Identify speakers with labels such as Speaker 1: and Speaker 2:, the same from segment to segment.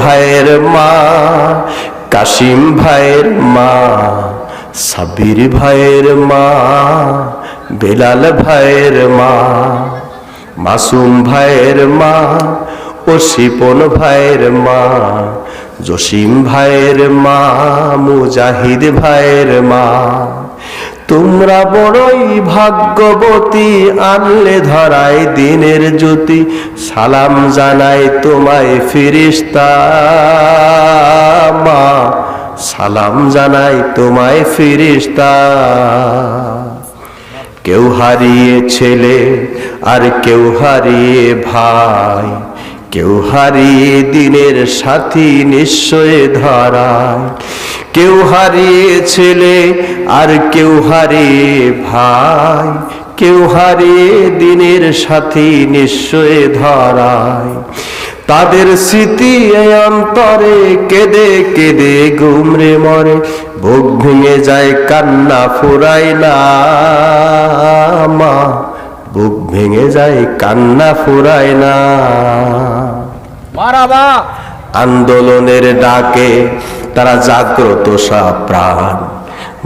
Speaker 1: ভাইয়ের মা, কাশিম ভাইয়ের মা, সাবির ভাইয়ের মা, বেলাল ভাইয়ের মা, মাসুম ভাইয়ের মা ও শিপন ভাইয়ের মা, জসিম ভাইয়ের মা, মুজাহিদ ভাইয়ের মা। তোমরা বড়ই ভাগ্যবতী, আনলে ধরাই দিনের জ্যোতি। সালাম জানাই তোমায় ফিরিস্তা মা। সালাম জানাই তোমায় ফিরিস্তা কেউ হারিয়ে ছেলে আর কেউ হারিয়ে ভাই। কেউ হারিয়ে দিনের সাথী নিশ্চয় ধরায়। কেউ হারিয়ে ছেলে আর কেউ হারিয়ে ভাই। কেউ হারিয়ে দিনের সাথী নিশ্চয় ধরায়। তাদের স্মৃতি অন্তরে কেঁদে কেঁদে গুমরে মরে। বুক ভেঙে যায়, কান্না ফুরাই না মা। বুক ভেঙে যায়, কান্না ফুরাই না আন্দোলনের ডাকে তারা জাগ্রত প্রাণ।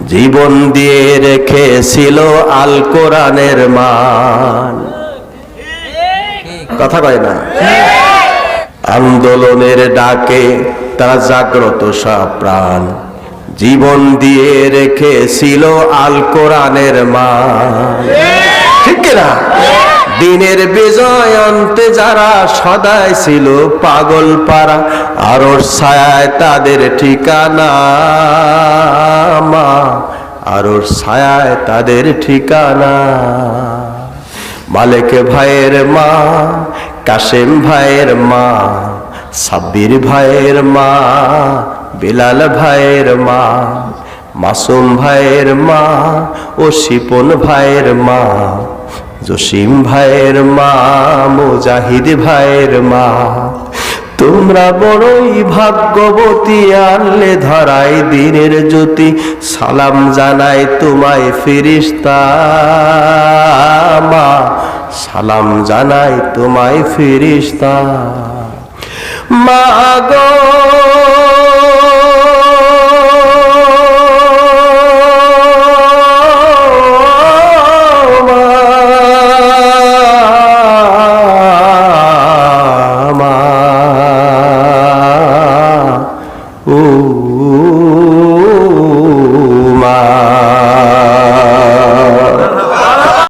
Speaker 1: জীবন দিয়ে রেখেছিল আল কোরআনের মান। কথা কয় না? আন্দোলনের ডাকে তারা জাগ্রত প্রাণ। জীবন দিয়ে রেখেছিল আল কোরআনের মান। ঠিক না দিনের বিজয় অন্তে যারা সদাই ছিল পাগল পাড়া আর ছায়ায় তাদের ঠিকানা মা আর ছায়ায় তাদের ঠিকানা। মালেক ভাইয়ের মা কাশেম ভাইয়ের মা, সাব্বির ভাইয়ের মা, বিলাল ভাইয়ের মা, মাসুম ভাইয়ের মা ও শিপন ভাইয়ের মা। জসিম ভাইয়ের মা, মুজাহিদ ভাইয়ের মা। তোমরা বড়ই ভাগ্যবতী, আনলে ধরাই দিনের জ্যোতি। সালাম জানাই তোমায় ফিরিস্তা মা। সালাম জানাই তোমায় ফিরিস্তা মা গো।